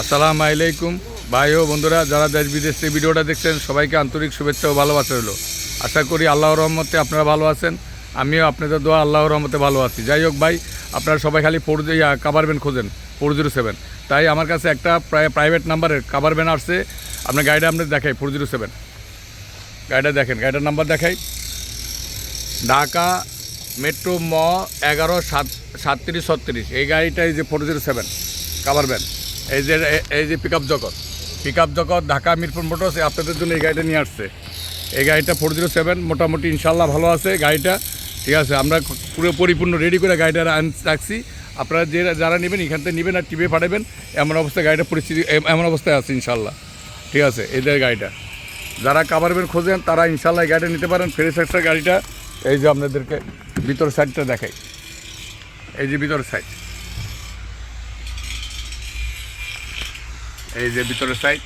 আসসালামু আলাইকুম। ভাই ও বন্ধুরা, যারা দেশ বিদেশ থেকে ভিডিওটা দেখছেন, সবাইকে আন্তরিক শুভেচ্ছা ও ভালোবাসা হলো আশা করি আল্লাহর রহমতে আপনারা ভালো আছেন। আমিও আপনাদের দোয়া আল্লাহর রহমতে ভালো আছি। যাই হোক ভাই, আপনারা সবাই খালি ফোর কাভার ব্যান খোঁজেন ফোর জিরো সেভেন তাই আমার কাছে একটা প্রায় প্রাইভেট নাম্বারের কাভার ব্যান আসছে। আপনার গাড়িটা আপনাদের দেখাই ফোর জিরো সেভেন গাড়িটা দেখেন, গাড়িটার নাম্বার দেখাই। ঢাকা মেট্রো ম এগারো সাত, সাতত্রিশ ছত্রিশ। এই গাড়িটাই যে four zero seven cover van এই যে এই যে pick up Jagat. Pick up Jagat, Dhaka Mirpur motors আপনাদের জন্য এই গাড়িটা নিয়ে আসছে। এই গাড়িটা ফোর জিরো সেভেন মোটামুটি ইনশাল্লাহ ভালো আছে গাড়িটা। ঠিক আছে, আমরা পুরো পরিপূর্ণ রেডি করে গাড়িটা রাখছি। আপনারা যে, যারা নেবেন, এখান থেকে নেবেন আর টিভি পাঠাবেন। এমন অবস্থায় গাড়িটা পরিস্থিতি এমন অবস্থায় আছে ইনশাল্লাহ ঠিক আছে, এদের গাড়িটা। যারা কাভারবেন খোঁজেন, তারা ইনশাল্লাহ এই গাড়িটা নিতে পারেন। ফ্রেশ একটা গাড়িটা, এই যে আপনাদেরকে ভিতর সাইডটা দেখাই। এই যে ভিতর সাইড এই যে ভিতরের সাইড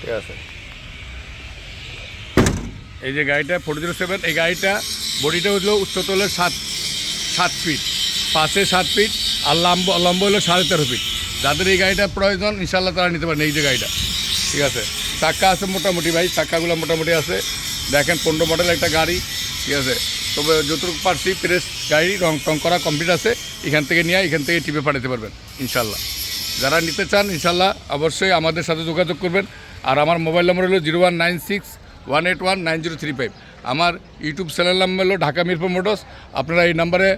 ঠিক আছে। এই যে গাড়িটা ফোর জিরো সেভেন এই গাড়িটা বডিটা হলো সাত সাত ফিট পাশে সাত ফিট আর লম্ব লম্ব হলো সাড়ে তেরো ফিট যাদের এই গাড়িটা প্রয়োজন ইনশাল্লাহ তারা নিতে পারেন এই যে গাড়িটা। ঠিক আছে। চাক্কা আছে মোটামুটি ভাই চাক্কাগুলো মোটামুটি আছে। দেখেন পনেরো মডেল একটা গাড়ি। ঠিক আছে? তবে যতটুকু পারছি প্রেস গাড়ি রং টং করা কমপ্লিট আছে। এখান থেকে নিয়ে এখান থেকে টিপে পাঠাতে পারবেন ইনশাল্লাহ যারা নিতে চান ইনশাল্লাহ অবশ্যই আমাদের সাথে যোগাযোগ করবেন। আর আমার মোবাইল নম্বর হলো zero one nine six one eight one nine zero three five. আমার ইউটিউব চ্যানেল নাম্বার হলো ঢাকা মিরপুর মোটরস। আপনারা এই নাম্বারে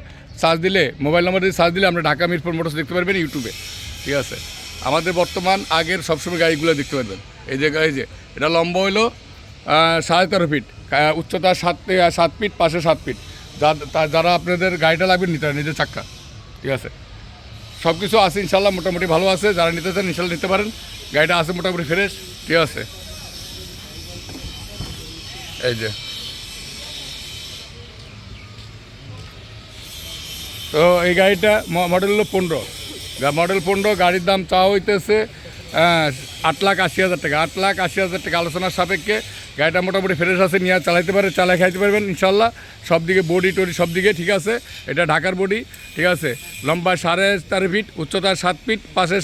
সার্চ দিলে মোবাইল নাম্বার দিয়ে সার্চ দিলে আমরা ঢাকা মিরপুর মোটরস দেখতে পারবেন ইউটিউবে। ঠিক আছে? আমাদের বর্তমান আগের সবসময় গাড়িগুলো দেখতে পারবেন। এই যে এই যে এটা লম্বা আহ, সাড়ে তেরো ফিট উচ্চতা সাত সাত ফিট পাশে সাত ফিট যারা আপনাদের গাড়িটা লাগবে, নিতে নিজের চাক্কা। ঠিক আছে? সব কিছু আছে ইনশাল্লাহ মোটামুটি ভালো আছে। যারা নিতে চান ইনশাল্লাহ নিতে পারেন। গাড়িটা আছে মোটামুটি ফ্রেশ ঠিক আছে? এই যে। তো এই গাড়িটা মডেল হলো পনেরো। মডেল পনেরো, গাড়ির দাম চাওয়া হইতেছে আট লাখ আশি হাজার টাকা। আট লাখ আশি হাজার টাকা। আলোচনার সাপেক্ষে গাড়িটা মোটামুটি ফ্রেশ আছে, নিয়ে চালাইতে পারে চালাই খাইতে পারবেন, ইনশাল্লাহ। সব দিকে বডি টডি, সব দিকে, ঠিক আছে? এটা ঢাকার বডি, ঠিক আছে? লম্বা সাড়ে চার ফিট উচ্চতা সাত ফিট, পাশে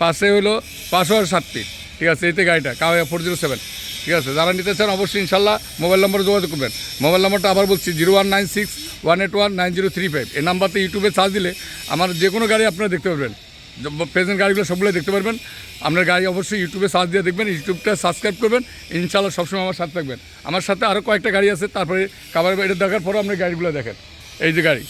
পাশে হলো পাঁচশো সাত ফিট, ঠিক আছে? এতে গাড়িটা, কাওয়া ফোর জিরো সেভেন, ঠিক আছে? যারা নিতে চান অবশ্যই ইনশাল্লাহ মোবাইল নম্বরে যোগাযোগ করবেন। মোবাইল নম্বরটা আবার বলছি, zero one nine six one eight one nine zero three five. এই নাম্বারতে ইউটিউবে সার্চ দিলে আমার যে কোনো গাড়ি আপনারা দেখতে পারবেন। প্রেজেন্ট গাড়িগুলো সবগুলো দেখতে পারবেন। আপনার গাড়ি অবশ্যই ইউটিউবে সার্চ দিয়ে দেখবেন ইউটিউবটা সাবস্ক্রাইব করবেন ইনশাল্লাহ সবসময় আমার সাথে থাকবেন। আমার সাথে আরও কয়েকটা গাড়ি আছে, তারপরে কাবার এটা দেখার পরও আপনি গাড়িগুলো দেখেন। এই যে গাড়ি,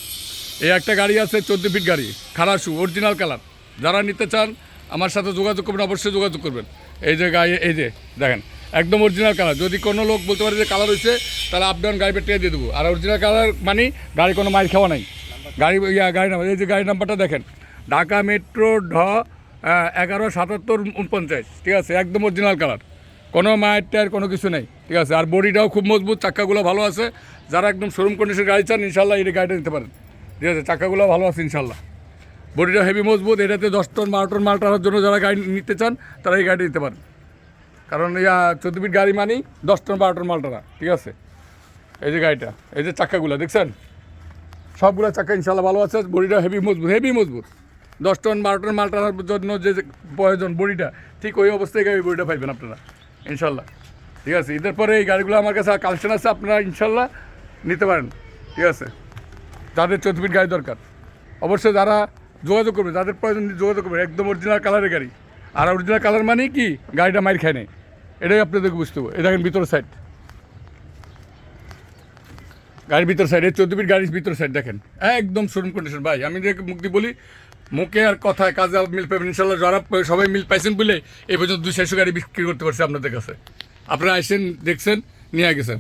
এই একটা গাড়ি আছে চোদ্দ ফিট গাড়ি খারাসু অরিজিনাল কালার যারা নিতে চান, আমার সাথে যোগাযোগ করবেন, অবশ্যই যোগাযোগ করবেন। এই যে গাড়ি, এই যে দেখেন, একদম অরিজিনাল কালার যদি কোনো লোক বলতে পারে যে কালার হয়েছে তাহলে আপ ডাউন গাড়ি পেটে দিয়ে দেবো। আর অরিজিনাল কালার মানে গাড়ি কোনো মাইল খাওয়া নাই। গাড়ি গাড়ি নাম্বার, এই যে গাড়ি নাম্বারটা দেখেন। ঢাকা মেট্রো ঢ এগারো, সাতাত্তর উনপঞ্চাশ ঠিক আছে? একদম অরিজিনাল কালার কোনো মায়ের টায়ার কোনো কিছু নেই। ঠিক আছে? আর বডিটাও খুব মজবুত, চাক্কাগুলো ভালো আছে। যারা একদম শোরুম কন্ডিশন গাড়ি চান ইনশাল্লাহ এই গাড়িটা নিতে পারেন। ঠিক আছে? চাক্কাগুলো ভালো আছে ইনশাল্লাহ বডিটা হেভি মজবুত, এটাতে দশ টন বারো টন মাল টানার জন্য যারা গাড়ি নিতে চান, তারা এই গাড়ি নিতে পারেন। কারণ ইয়া, চোদ্দ ফিট গাড়ি মানেই দশ টন বারো টন মাল টানা। ঠিক আছে? এই যে গাড়িটা, এই যে চাক্কাগুলো, দেখছেন? সবগুলো চাক্কা ইনশাল্লাহ ভালো আছে, বডিটা হেভি মজবুত হেভি মজবুত। দশ টন, বারো টন মাল টানার জন্য যে প্রয়োজন বডিটা, ঠিক ওই অবস্থায় এই বডিটা পাইবেন আপনারা, ইনশাল্লাহ। ঠিক আছে, ঈদের পরে এই গাড়িগুলো আমার কাছে কালেকশন আছে, আপনারা ইনশাল্লাহ নিতে পারেন, ঠিক আছে। যাদের চোদ্দ ফিট গাড়ি দরকার, অবশ্যই যারা যোগাযোগ করবে, যাদের প্রয়োজন যোগাযোগ করবে, একদম অরিজিনাল কালারের গাড়ি। আর অরিজিনাল কালার মানে কি? গাড়িটা মাইর খায় নেই। এটাই আপনাদেরকে বুঝতে হবে। এই দেখেন ভিতর সাইড গাড়ির ভিতর সাইড এই চোদ্দ ফিট গাড়ির ভিতর সাইড দেখেন। একদম শোরুম কন্ডিশন ভাই, আমি দিয়ে বলি মুখে আর কথায় কাজে মিল পাবেন, ইনশাল্লাহ যারা সবাই মিল পাইছেন বলে এই পর্যন্ত দুই চারশো গাড়ি বিক্রি করতে পারছে আপনাদের কাছে। আপনারা আসেন দেখছেন, নিয়ে গেছেন।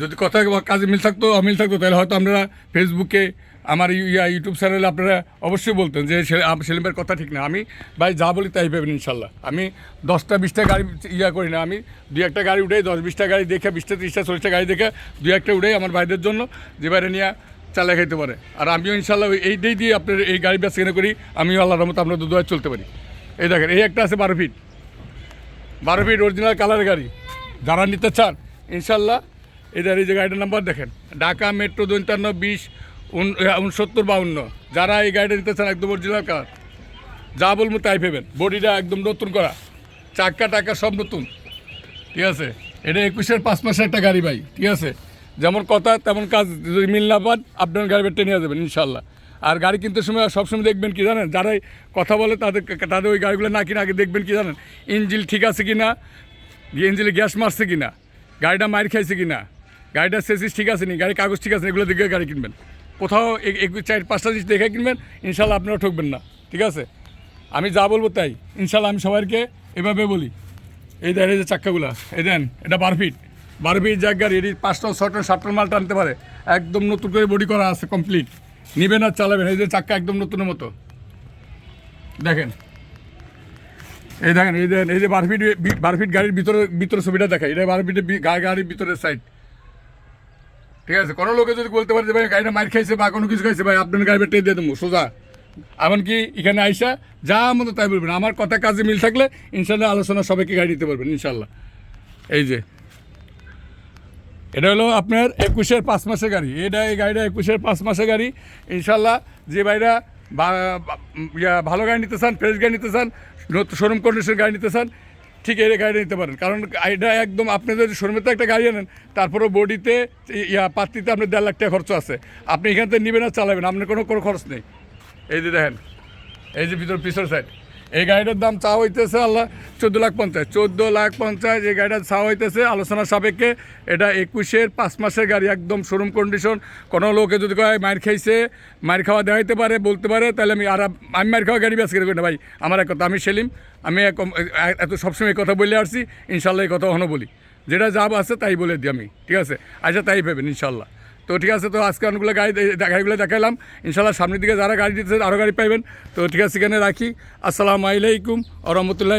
যদি কথা কাজে মিল থাকতো, অমিল থাকতো, তাহলে হয়তো আমরা ফেসবুকে আমার ইয়া ইউটিউব চ্যানেলে আপনারা অবশ্যই বলতেন যে সেলিমের কথা ঠিক না। আমি ভাই যা বলি তাই পাবেন ইনশাল্লাহ। আমি দশটা, বিশটা গাড়ি ইয়া করি না। আমি দু একটা গাড়ি উঠেই, দশ, বিশটা গাড়ি দেখে, বিশটা, ত্রিশটা, চল্লিশটা গাড়ি দেখে দু একটা উঠেই আমার ভাইদের জন্য। যে বাইরে নিয়ে চালা খাইতে পারে। আর আমিও ইনশাল্লাহ এইটাই দিয়ে আপনার এই গাড়ি বেচা করি, আমিও আল্লাহর রহমতে আপনার দুধ চলতে পারি। এই দেখেন, এই একটা আছে বারো ফিট। বারো ফিট অরিজিনাল কালারের গাড়ি। যারা নিতে চান, ইনশাল্লাহ এদের এই যে গাড়িটার নাম্বার দেখেন। ঢাকা মেট্রো দৈন্তান্ন বিশ উনসত্তর বাউন্ন। যারা এই গাড়িটা নিতে চান, একদম অরিজিনাল কালার যা বলব তাই ভেবেন বডিটা একদম নতুন করা। চাক্কা টাকা সব নতুন। ঠিক আছে? এটা একুশের পাঁচ মাসের একটা গাড়ি ভাই। ঠিক আছে? যেমন কথা, তেমন কাজ, যদি মিল না পান, আপনার গাড়ি বেটে নিয়ে যাবেন, ইনশাল্লাহ। আর গাড়ি কিনতে সময় সবসময় দেখবেন কি জানেন, যারাই কথা বলে তাদের তাদের ওই গাড়িগুলো না কিনে আগে দেখবেন কি জানেন, ইঞ্জিল ঠিক আছে কি না ইঞ্জিলে গ্যাস মারছে কি না গাড়িটা মার খাইছে কি না গাড়িটা সেসিস ঠিক আছে নি গাড়ির কাগজ ঠিক আছে এগুলো দেখে গাড়ি কিনবেন। কোথাও চার পাঁচটা জিনিস দেখে কিনবেন, ইনশাল্লাহ আপনারা ঠকবেন না, ঠিক আছে? আমি যা বলব তাই, ইনশাল্লাহ আমি সবাইকে এভাবে বলি। এই দেন এই যে চাক্কাগুলা, এই দেন, এটা বারো ফিট বারো ফিট যাক গাড়ি এটি পাঁচ টন ছয় টন সাত টন মাল টানতে পারে। একদম নতুন করে বডি করা আছে কমপ্লিট নিবেন আর চালাবেন, এই যে চাক্কা একদম নতুনের মতো। দেখেন। এই দেখেন এই দেখেন, এই যে বারো ফিট বারো ফিট গাড়ির ভিতরে ভিতরে ছবিটা দেখায় এটা বারো ফিটের গাড়ির ভিতরের সাইড ঠিক আছে? কোনো লোকে যদি বলতে পারে যে, ভাই, গাড়িটা মার খাইছে বা কোনো কিছু খাইছে, ভাই, আপনার গাড়ি বেটে দিয়ে দেবো, সোজা। এমনকি এখানে আইসা যা মতো তাই বলবেন। আমার কথা কাজে মিল থাকলে, ইনশাল্লাহ আলোচনা সবাইকে গাড়ি দিতে পারবেন, ইনশাল্লাহ। এই যে এটা হলো আপনার একুশের পাঁচ মাসের গাড়ি। এটা, এই গাড়িটা একুশের পাঁচ মাসের গাড়ি। ইনশাল্লাহ যে ভাইরা ভালো গাড়ি নিতে চান, ফ্রেশ গাড়ি নিতে চান, নতুন শোরুম কন্ডিশন গাড়ি নিতে চান, ঠিক এই গাড়িটা নিতে পারেন। কারণ এটা একদম আপনি যদি শোরুমের তো একটা গাড়ি আনেন, তারপরেও বডিতে ইয়া পাত্রিতে আপনার দেড় লাখ টাকা খরচ আছে। আপনি এখান থেকে নেবেন আর চালাবেন, আপনার কোনো কোনো খরচ নেই। এই যে দেখেন, এই যে ভিতর পিছর সাইড এই গাড়িটার দাম চা হইতেছে আল্লাহ চোদ্দ লাখ পঞ্চাশ। চোদ্দ লাখ পঞ্চাশ এই গাড়িটা চা হইতেছে, আলোচনা সাপেক্ষে এটা একুশের পাঁচ মাসের গাড়ি, একদম শোরুম কন্ডিশন কোনো লোকে যদি কয় মার খাইছে মার খাওয়া দেখাইতে পারে, বলতে পারে, তাহলে আমি আর আমি মার খাওয়া গাড়ি বেসকে দেবো না ভাই। আমার এক কথা, আমি সেলিম, আমি এত সবসময় কথা বলে আসছি, ইনশাল্লাহ এই কথা এখনও বলি। যেটা যা আছে তাই বলে দিই আমি, ঠিক আছে? আচ্ছা তাই ভেবেন, ইনশাল্লাহ। তো ঠিক আছে, তো আজকে অনেকগুলো গাড়ি গাড়িগুলো দেখালাম ইনশাল্লাহ সামনের দিকে যারা গাড়ি দিতে আরও গাড়ি পাইবেন। তো ঠিক আছে, এখানে রাখি। আসসালামু আলাইকুম আ রহমতুল্লাহ